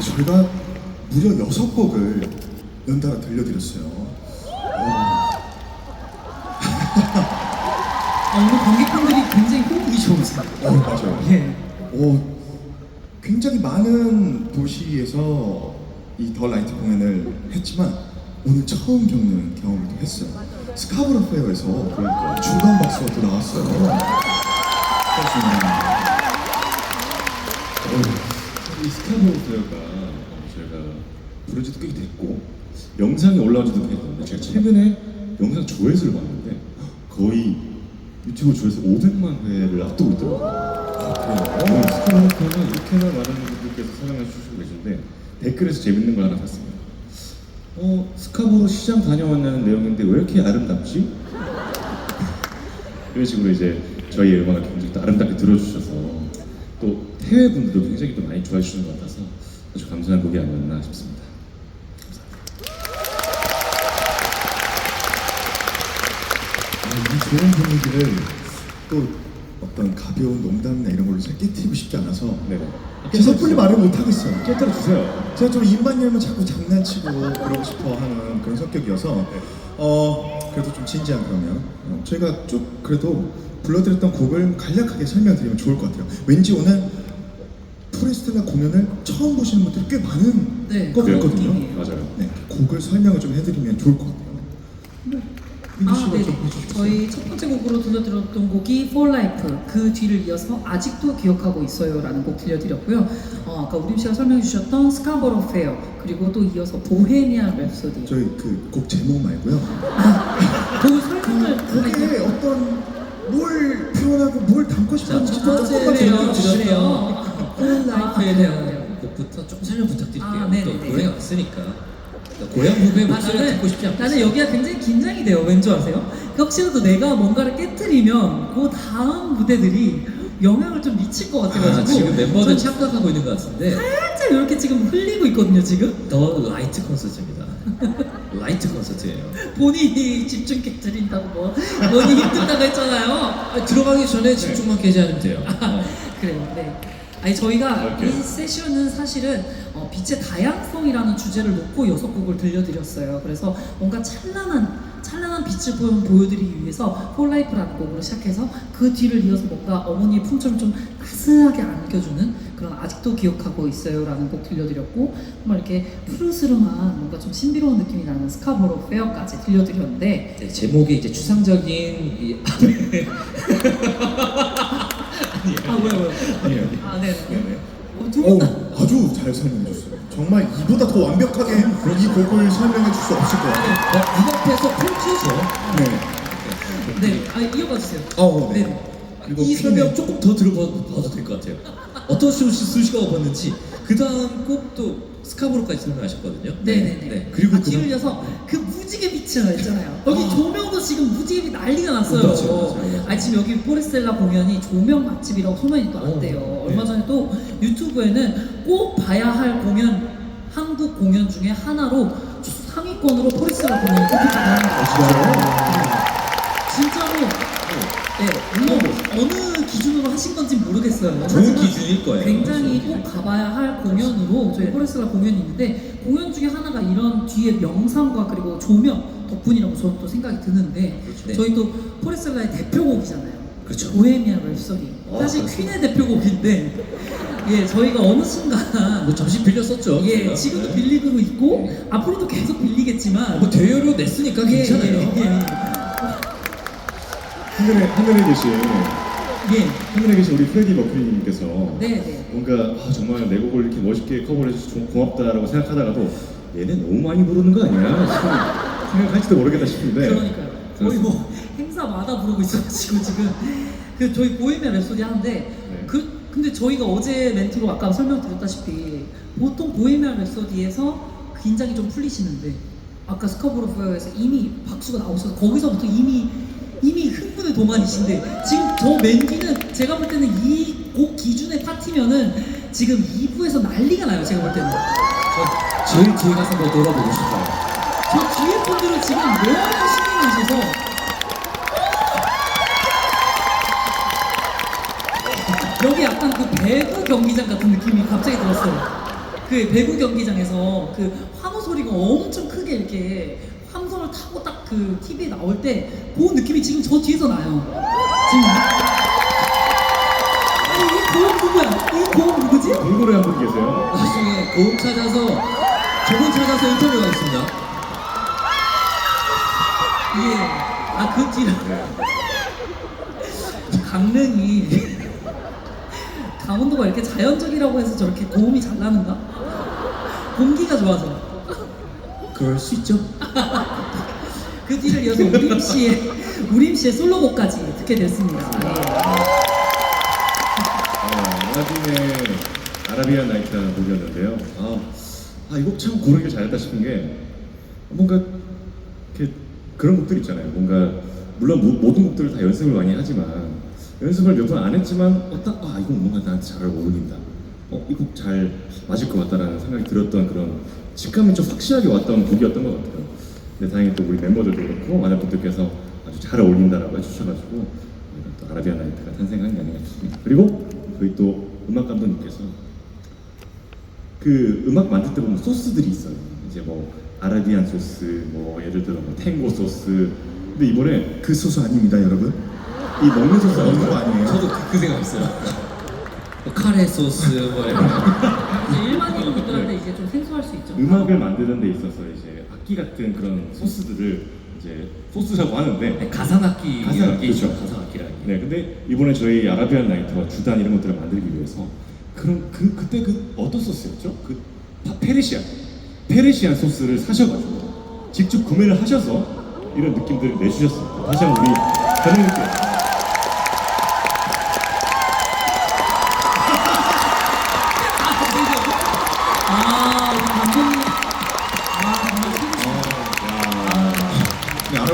저희가 무려 여섯 곡을 연달아 들려드렸어요. 어, 아, 오늘 관객분들이 굉장히 호흡이 좋으세요. 어, 맞아요. 예. 어, 굉장히 많은 도시에서 이 더 라이트 공연을 했지만 오늘 처음 겪는 경험을 또 했어요. 스카브로 페어에서 그러니까 중간 박수가 또 나왔어요. 그렇습니다. 이 스타보드가 저희가 부른 지도 꽤 됐고 영상이 올라온 지도 꽤 됐는데 제가 최근에 영상 조회수를 봤는데 거의 유튜브 조회수 500만 회를 앞두고 있더라고요. 어, 스타보드는 이렇게나 많은 분들께서 사랑해 주시고 계신데 댓글에서 재밌는 걸 하나 봤습니다. 어, 스카보로 시장 다녀왔다는 내용인데 왜 이렇게 아름답지? 이런 식으로 이제 저희의 음악을 굉장히 또 아름답게 들어주셔서 또 해외 분들도 굉장히 또 많이 좋아해 주시는 것 같아서 아주 감사한 곡이 아니었나 싶습니다. 아, 이 좋은 분위기를 또 어떤 가벼운 농담이나 이런 걸로 제가 깨트리고 싶지 않아서 네. 그래서 섣불리 말을 못 하겠어요. 깨뜨려 주세요. 제가 좀 입만 열면 자꾸 장난치고 그러고 싶어 하는 그런 성격이어서 어 그래도 좀 진지한 그러면 어, 저희가 쭉 그래도 불러드렸던 곡을 간략하게 설명드리면 좋을 것 같아요. 왠지 오늘 포레스텔라 공연을 처음 보시는 분들이 꽤 많은 네, 것 그런 같거든요. 느낌이에요. 맞아요. 네, 곡을 설명을 좀 해드리면 좋을 것 같아요. 민주 아, 씨가 네. 좀 해주시겠어요? 저희 첫 번째 곡으로 들려드렸던 곡이 For Life. 그 뒤를 이어서 아직도 기억하고 있어요라는 곡 들려드렸고요. 어, 아까 우림 씨가 설명해 주셨던 스카버로 페어 그리고 또 이어서 보헤미안 랩소디. 저희 그 곡 제목 말고요. 그 설명을 곡에 어떤 뭘 표현하고 뭘 담고 싶은지 첫좀 번째 조금만 주시면 폴라이프에 대한 곡부터 좀 설명 부탁드릴게요. 아, 또 네네네. 고향 왔으니까 또 고향 후배 아, 목소리 듣고 싶지 않겠어요? 나는 여기가 굉장히 긴장이 돼요. 왠지 아세요? 그 혹시라도 내가 뭔가를 깨뜨리면 그 다음 무대들이 영향을 좀 미칠 것 같아가지고 아, 지금 멤버들 좀 착각하고 있는 것 같은데 살짝 이렇게 지금 흘리고 있거든요. 지금 더 라이트 콘서트입니다. 라이트 콘서트예요. 본인이 집중 깨뜨린다고 뭐 본인이 힘들다고 했잖아요. 아, 들어가기 전에 집중만 깨지하면 돼요. 어. 그래요. 네. 아니 저희가 오케이. 이 세션은 사실은 어, 빛의 다양성이라는 주제를 놓고 여섯 곡을 들려드렸어요. 그래서 뭔가 찬란한 찬란한 빛을 보- 보여드리기 위해서 폴라이프라는 곡으로 시작해서 그 뒤를 이어서 뭔가 어머니의 품처럼 좀 따스하게 안겨주는 그런 아직도 기억하고 있어요라는 곡 들려드렸고 정말 이렇게 푸르스름한 뭔가 좀 신비로운 느낌이 나는 스카보로 페어까지 들려드렸는데 네, 제목이 이제 추상적인 이 아? 아니에요. 아 네네. 네네. 어, 두 분. 다- 어, 아주 잘 설명해 주셨어요. 정말 이보다 더 완벽하게 이 곡을 설명해 줄 수 없을 것 같아요. 어, 눈앞에서 펼쳐져. 네. 네, 아 이어가 주세요. 어, 네. 네. 그리고 이 퀸의- 설명 조금 더 들어봐도 될것 같아요. 어떤 수- 수식어가 봤는지 그 다음 곡도 스카보로까지 설명하셨거든요. 네네네. 네. 그리고 아, 그 뒤를 이어서 그 무지개 빛이 나 있잖아요. 여기 조명도 지금 무지개 빛 난리가 났어요. 맞아요, 맞아요, 맞아요. 아니 지금 여기 포레스텔라 공연이 조명 맛집이라고 소문이 또 났대요. 어, 얼마 네. 전에 또 유튜브에는 꼭 봐야 할 공연 한국 공연 중에 하나로 상위권으로 포레스텔라 공연이 뽑혔다고 합니다. 진짜로 네, 물론 어느 기준으로 하신 건지 모르겠어요. 좋은 하지만 기준일 거예요. 굉장히 꼭 가봐야 할 공연으로 저희 포레스라 공연이 있는데 공연 중에 하나가 이런 뒤에 명상과 그리고 조명 덕분이라고 저는 또 생각이 드는데 네. 저희 또 포레스라의 대표곡이잖아요. 그렇죠. 보헤미안 랩소디. 어, 사실 그렇습니다. 퀸의 대표곡인데 예 저희가 어느 순간 뭐 잠시 빌렸었죠. 예 제가. 지금도 네. 빌리고 있고 네. 앞으로도 계속 빌리겠지만 뭐 대여료 냈으니까 예, 괜찮아요. 예, 예, 하늘에 하늘에 계신 예. 하늘에 계신 우리 프레디 머큐리님께서 네, 네. 뭔가 아, 정말 내 곡을 이렇게 멋있게 커버해 주셔서 좀 고맙다라고 생각하다가도 얘네 너무 많이 부르는 거 아니야? 싶은 생각할지도 모르겠다 싶은데 그러니까요. 거의 뭐 행사마다 부르고 있어가지고 지금 그 저희 보헤미안 랩소디 하는데 그 근데 저희가 어제 멘트로 아까 설명드렸다시피 보통 보헤미안 랩소디에서 긴장이 좀 풀리시는데 아까 스카보로 포여에서 이미 박수가 나오셔서 거기서부터 이미 이미 흥분의 동안이신데 지금 저 맨뒤는 제가 볼 때는 이 곡 기준의 파티면은 지금 2부에서 난리가 나요 제가 볼 때는 저 제일 뒤에 가서 뭐 놀아보고 싶어요. 저 뒤에 분들은 지금 너무 신이 나셔서 여기 약간 그 배구 경기장 같은 느낌이 갑자기 들었어요. 그 배구 경기장에서 그 환호 소리가 엄청 크게 이렇게 함선을 타고 딱 그 TV에 나올 때 그 느낌이 지금 저 뒤에서 나요. 지금. 아니, 이 고음 누구야? 이 고음 누구지? 공고래 한분 계세요? 나중에 고음 찾아서 저분 찾아서 인터뷰가 있습니다. 예. 아, 그 뒤로. 강릉이 강원도가 이렇게 자연적이라고 해서 저렇게 고음이 잘 나는가? 공기가 좋아서. 그럴 수 있죠. 그 뒤를 이어서 우림 씨의 우림 씨의 솔로곡까지 듣게 됐습니다. 어, 알라딘의 아라비안 나이트라는 곡이었는데요. 아, 아, 이 곡 참 고르길 잘했다 싶은 게 뭔가 이렇게 그런 곡들 있잖아요. 뭔가 물론 모, 모든 곡들을 다 연습을 많이 하지만 연습을 몇 번 안 했지만 어떤 아 이건 뭔가 나한테 잘 어울린다. 어, 이 곡 잘 맞을 것 같다라는 생각이 들었던 그런 직감이 좀 확실하게 왔던 곡이었던 것 같아요. 근데 다행히 또 우리 멤버들도 그렇고 많은 분들께서 아주 잘 어울린다라고 해주셔가지고 또 아라비안 나이트가 탄생한 게 아닌가 싶습니다. 그리고 저희 또 음악 감독님께서 그 음악 만들 때 보면 소스들이 있어요. 이제 뭐 아라비안 소스, 뭐 예를 들어 뭐 탱고 소스. 근데 이번에 그 소스 아닙니다, 여러분. 이 먹는 소스 먹는 거 아니에요. 저도 그, 그 생각했어요. 뭐 카레 소스 뭐 이런 거. 이제 일반인 분들한테 이제 좀 생소할 수 있죠. 음악을 만드는 데 있어서 이제 악기 같은 그런 소스들을 이제 소스라고 하는데 네, 가상악기 가상-. 그렇죠. 가상악기라는 게. 네, 근데 이번에 저희 아라비안 나이트와 주단 이런 것들을 만들기 위해서 그럼 그 그때 그 어떤 소스였죠? 그 파- 페르시안 페르시안 소스를 사셔가지고 직접 구매를 하셔서 이런 느낌들을 내주셨습니다. 다시 한번 우리 감독님께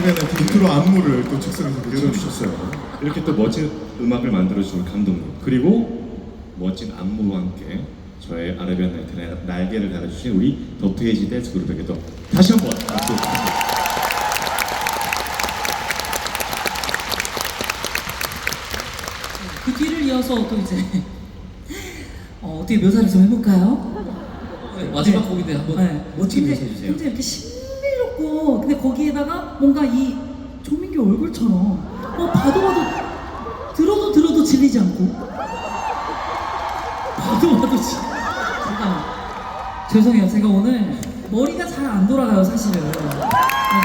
네, 아라비안의 인트로 안무를 또 책상에서 그려주셨어요. 이렇게 또 멋진 음악을 만들어주신 감독님 그리고 멋진 안무와 함께 저의 아라비안 나이트의 날개를 달아주신 우리 더트에이지 댄스 그룹에게도 다시 한번 박수 부탁드립니다. 그 뒤를 이어서 또 이제 어, 어떻게 묘사를 좀 해볼까요? 네, 마지막 곡인데 한번 네. 멋지게 근데 묘사해 주세요. 굉장히 이렇게 근데 거기에다가 뭔가 이 조민규 얼굴처럼 뭐 봐도 봐도 들어도 들어도 질리지 않고 봐도 봐도 질 잠깐만 죄송해요 제가 오늘 머리가 잘 안 돌아가요 사실은 네,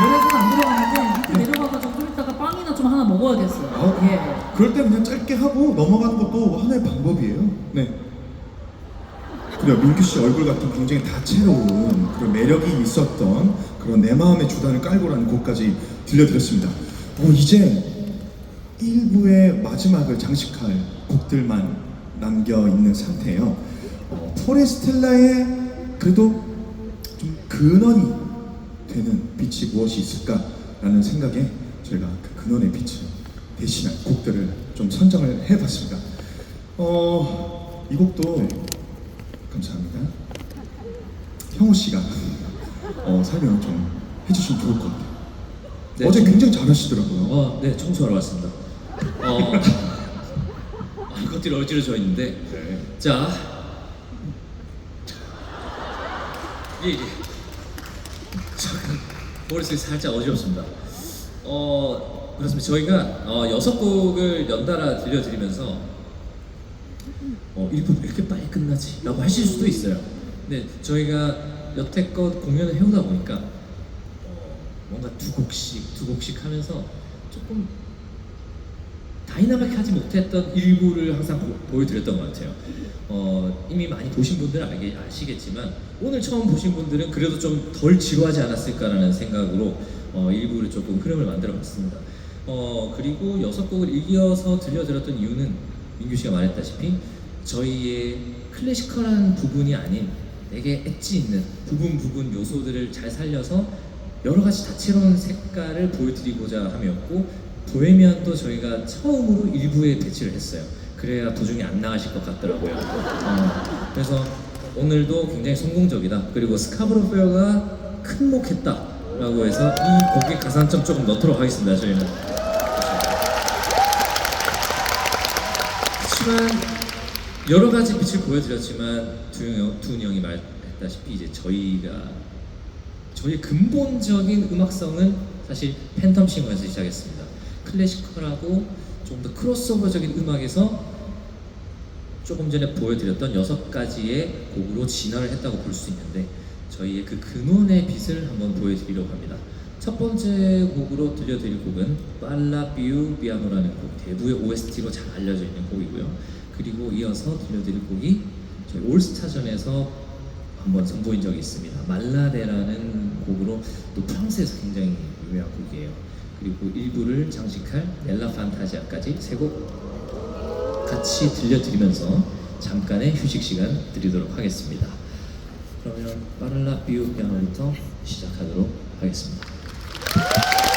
머리가 잘 안 돌아가는데 밑에 내려가가지고 좀 이따가 빵이나 좀 하나 먹어야겠어요 어? 예. 그럴 때 그냥 짧게 하고 넘어가는 것도 하나의 방법이에요. 네. 그래요. 민규 씨 얼굴 같은 굉장히 다채로운 그런 매력이 있었던 그런 내 마음의 주단을 깔고라는 곡까지 들려드렸습니다. 어, 이제 1부의 마지막을 장식할 곡들만 남겨 있는 상태예요. 어, 포레스텔라의 그래도 좀 근원이 되는 빛이 무엇이 있을까라는 생각에 저희가 그 근원의 빛을 대신한 곡들을 좀 선정을 해봤습니다. 어, 이 곡도 감사합니다. 형우 씨가 어, 설명 좀 해주시면 좋을 것 같아요. 네, 어제 좀- 굉장히 잘하시더라고요. 어, 네, 청소하러 왔습니다. 어, 아, 겉이 어지러져 있는데, 네. 자, 예, 예. 잠깐 머릿속이 살짝 어지럽습니다. 어, 그렇습니다. 저희가 어, 여섯 곡을 연달아 들려드리면서 어, 1분 이렇게 빨리 끝나지? 라고 하실 수도 있어요. 근데 저희가 여태껏 공연을 해오다 보니까 어, 뭔가 두 곡씩 두 곡씩 하면서 조금 다이나믹하지 못했던 일부를 항상 보, 보여드렸던 것 같아요. 어, 이미 많이 보신 분들은 알게, 아시겠지만 오늘 처음 보신 분들은 그래도 좀 덜 지루하지 않았을까라는 생각으로 어, 일부를 조금 흐름을 만들어 봤습니다. 어, 그리고 여섯 곡을 이어서 들려드렸던 이유는 민규 씨가 말했다시피 저희의 클래시컬한 부분이 아닌 되게 엣지 있는 부분 부분 요소들을 잘 살려서 여러 가지 다채로운 색깔을 보여드리고자 함이었고 보헤미안도 저희가 처음으로 일부에 배치를 했어요. 그래야 도중에 안 나가실 것 같더라고요. 어, 그래서 오늘도 굉장히 성공적이다. 그리고 스카브로 페어가 큰목했다라고 해서 이 곡의 가산점 조금 넣도록 하겠습니다. 저희는. 하지만 여러 가지 빛을 보여드렸지만 두훈 형, 형이 말했던 말씀드렸다시피 이제 저희가 저희 근본적인 음악성은 사실 팬텀 싱어에서 시작했습니다. 클래시컬하고 좀 더 크로스오버적인 음악에서 조금 전에 보여드렸던 여섯 가지의 곡으로 진화를 했다고 볼 수 있는데 저희의 그 근원의 빛을 한번 보여드리려고 합니다. 첫 번째 곡으로 들려드릴 곡은 빨라 비우 비아노라는 곡 대부의 OST로 잘 알려져 있는 곡이고요. 그리고 이어서 들려드릴 곡이 저희 올스타전에서 한번 선보인 적이 있습니다. 말라데라는 곡으로 또 프랑스에서 굉장히 유명한 곡이에요. 그리고 일부를 장식할 넬라 판타지아까지 세 곡 같이 들려드리면서 잠깐의 휴식 시간 드리도록 하겠습니다. 그러면 빠를라 비우 피아노부터 시작하도록 하겠습니다.